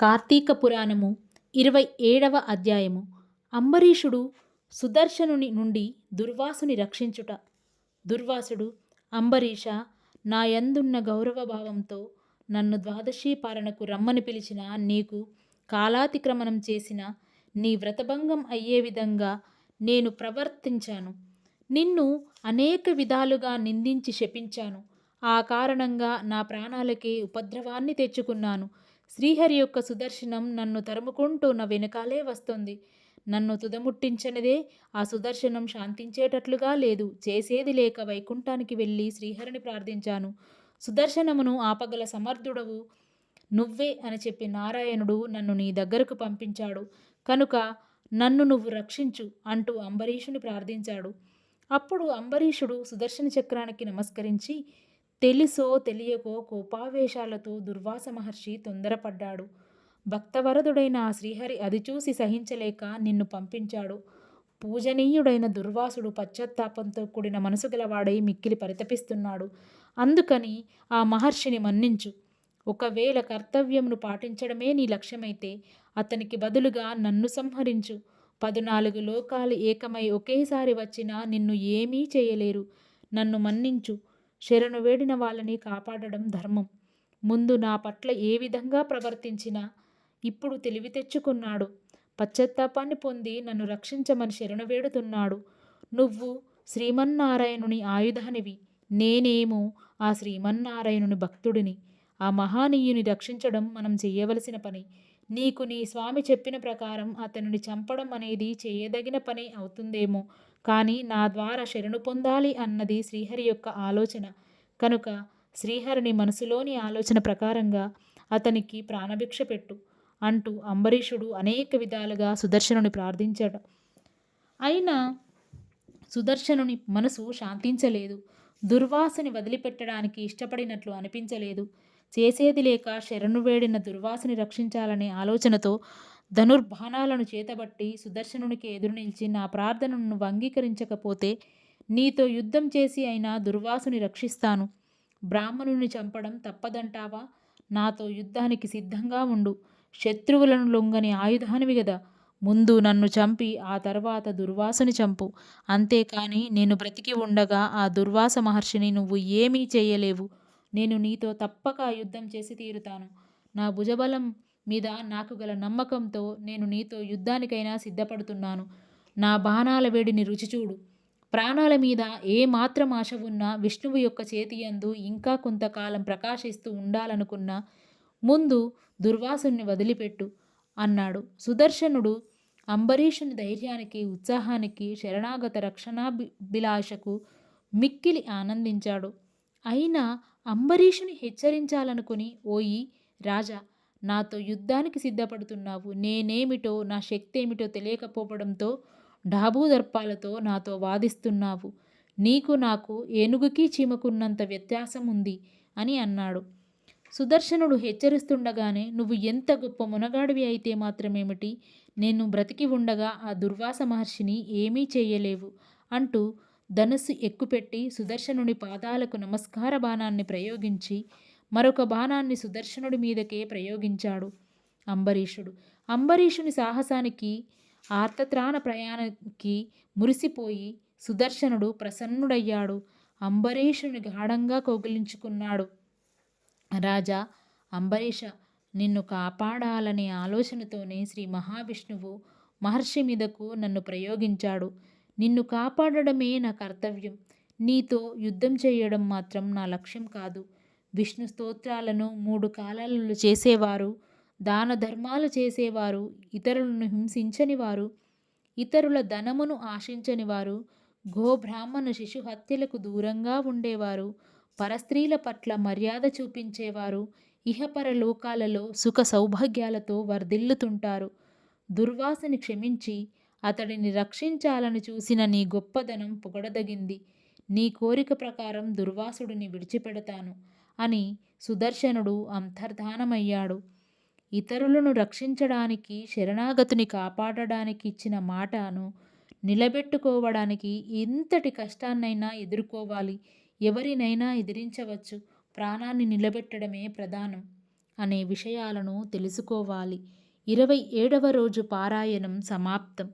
కార్తీక పురాణము ఇరవై ఏడవ అధ్యాయము. అంబరీషుడు సుదర్శనుని నుండి దుర్వాసుని రక్షించుట. దుర్వాసుడు అంబరీష నా యందున్న గౌరవభావంతో నన్ను ద్వాదశీ పాలనకు రమ్మని పిలిచిన నీకు కాలాతిక్రమణం చేసిన నీ వ్రతభంగం అయ్యే విధంగా నేను ప్రవర్తించాను. నిన్ను అనేక విధాలుగా నిందించి శపించాను. ఆ కారణంగా నా ప్రాణాలకే ఉపద్రవాన్ని తెచ్చుకున్నాను. శ్రీహరి యొక్క సుదర్శనం నన్ను తరుముకుంటూ నా వెనకాలే వస్తుంది. నన్ను తుదముట్టించనిదే ఆ సుదర్శనం శాంతించేటట్లుగా లేదు. చేసేది లేక వైకుంఠానికి వెళ్ళి శ్రీహరిని ప్రార్థించాను. సుదర్శనమును ఆపగల సమర్థుడవు నువ్వే అని చెప్పి నారాయణుడు నన్ను నీ దగ్గరకు పంపించాడు. కనుక నన్ను నువ్వు రక్షించు అంటూ అంబరీషుని ప్రార్థించాడు. అప్పుడు అంబరీషుడు సుదర్శన చక్రానికి నమస్కరించి తెలుసో తెలియకో కోపావేశాలతో దుర్వాస మహర్షి తొందరపడ్డాడు. భక్తవరదుడైన ఆ శ్రీహరి అది చూసి సహించలేక నిన్ను పంపించాడు. పూజనీయుడైన దుర్వాసుడు పశ్చాత్తాపంతో కూడిన మనసు గలవాడై మిక్కిలి పరితపిస్తున్నాడు. అందుకని ఆ మహర్షిని మన్నించు. ఒకవేళ కర్తవ్యంను పాటించడమే నీ లక్ష్యమైతే అతనికి బదులుగా నన్ను సంహరించు. పద్నాలుగు లోకాలు ఏకమై ఒకేసారి వచ్చినా నిన్ను ఏమీ చేయలేరు. నన్ను మన్నించు. శరణు వేడిన వాళ్ళని కాపాడడం ధర్మం. ముందు నా పట్ల ఏ విధంగా ప్రవర్తించినా ఇప్పుడు తెలివి తెచ్చుకున్నాడు. పశ్చత్తాపాన్ని పొంది నన్ను రక్షించమని శరణు వేడుతున్నాడు. నువ్వు శ్రీమన్నారాయణుని ఆయుధానివి నేనేమో ఆ శ్రీమన్నారాయణుని భక్తుడిని. ఆ మహానీయుని రక్షించడం మనం చేయవలసిన పని. నీకు నీ స్వామి చెప్పిన ప్రకారం అతనిని చంపడం అనేది చేయదగిన పని అవుతుందేమో కానీ నా ద్వారా శరణు పొందాలి అన్నది శ్రీహరి యొక్క ఆలోచన. కనుక శ్రీహరిని మనసులోని ఆలోచన ప్రకారంగా అతనికి ప్రాణభిక్ష పెట్టు అంటూ అంబరీషుడు అనేక విధాలుగా సుదర్శనుని ప్రార్థించాడు. అయినా సుదర్శనుని మనసు శాంతించలేదు. దుర్వాసుని వదిలిపెట్టడానికి ఇష్టపడినట్లు అనిపించలేదు. చేసేది లేక శరణు వేడిన దుర్వాసుని రక్షించాలనే ఆలోచనతో ధనుర్బాణాలను చేతబట్టి సుదర్శనునికి ఎదురు నిలిచి నా ప్రార్థనను అంగీకరించకపోతే నీతో యుద్ధం చేసి అయినా దుర్వాసుని రక్షిస్తాను. బ్రాహ్మణుని చంపడం తప్పదంటావా? నాతో యుద్ధానికి సిద్ధంగా ఉండు. శత్రువులను లొంగని ఆయుధానివి గదా. ముందు నన్ను చంపి ఆ తర్వాత దుర్వాసుని చంపు. అంతేకాని నేను బ్రతికి ఉండగా ఆ దుర్వాస మహర్షిని నువ్వు ఏమీ చేయలేవు. నేను నీతో తప్పక యుద్ధం చేసి తీరుతాను. నా భుజబలం మీద నాకు గల నమ్మకంతో నేను నీతో యుద్ధానికైనా సిద్ధపడుతున్నాను. నా బాణాల వేడిని రుచి చూడు. ప్రాణాల మీద ఏ మాత్రం ఆశ ఉన్నా విష్ణువు యొక్క చేతి యందు ఇంకా కొంతకాలం ప్రకాశిస్తూ ఉండాలనుకున్నా ముందు దుర్వాసుని వదిలిపెట్టు అన్నాడు. సుదర్శనుడు అంబరీషుని ధైర్యానికి ఉత్సాహానికి శరణాగత రక్షణాభిలాషకు మిక్కిలి ఆనందించాడు. అయినా అంబరీషుని హెచ్చరించాలనుకుని ఓయి రాజా నాతో యుద్ధానికి సిద్ధపడుతున్నావు. నేనేమిటో నా శక్తి ఏమిటో తెలియకపోవడంతో డాబూదర్పాలతో నాతో వాదిస్తున్నావు. నీకు నాకు ఏనుగుకి చీమకున్నంత వ్యత్యాసం ఉంది అని అన్నాడు. సుదర్శనుడు హెచ్చరిస్తుండగానే నువ్వు ఎంత గొప్ప మునగాడివి అయితే మాత్రమేమిటి? నేను బ్రతికి ఉండగా ఆ దుర్వాస మహర్షిని ఏమీ చేయలేవు అంటూ ధనుస్సు ఎక్కుపెట్టి సుదర్శనుని పాదాలకు నమస్కార బాణాన్ని ప్రయోగించి మరొక బాణాన్ని సుదర్శనుడి మీదకే ప్రయోగించాడు అంబరీషుడు. అంబరీషుని సాహసానికి ఆర్తత్రాణ ప్రయాణానికి మురిసిపోయి సుదర్శనుడు ప్రసన్నుడయ్యాడు. అంబరీషుని గాఢంగా కౌగిలించుకున్నాడు. రాజా అంబరీష నిన్ను కాపాడాలనే ఆలోచనతోనే శ్రీ మహావిష్ణువు మహర్షి మీదకు నన్ను ప్రయోగించాడు. నిన్ను కాపాడడమే నా కర్తవ్యం. నీతో యుద్ధం చేయడం మాత్రం నా లక్ష్యం కాదు. విష్ణు స్తోత్రాలను మూడు కాలాలలో చేసేవారు దాన ధర్మాలు చేసేవారు ఇతరులను హింసించని వారు ఇతరుల ధనమును ఆశించని వారు గోబ్రాహ్మణ శిశు హత్యలకు దూరంగా ఉండేవారు పరస్త్రీల పట్ల మర్యాద చూపించేవారు ఇహపర లోకాలలో సుఖ సౌభాగ్యాలతో వర్ధిల్లుతుంటారు. దుర్వాసని క్షమించి అతడిని రక్షించాలని చూసిన నీ గొప్పదనం పొగడదగింది. నీ కోరిక ప్రకారం దుర్వాసుడిని విడిచిపెడతాను. అని సుదర్శనుడు అంతర్ధానమయ్యాడు. ఇతరులను రక్షించడానికి శరణాగతుని కాపాడడానికి ఇచ్చిన మాటను నిలబెట్టుకోవడానికి ఎంతటి కష్టాన్నైనా ఎదుర్కోవాలి. ఎవరినైనా ఎదిరించవచ్చు. ప్రాణాన్ని నిలబెట్టడమే ప్రధానం అనే విషయాలను తెలుసుకోవాలి. ఇరవై ఏడవ రోజు పారాయణం సమాప్తం.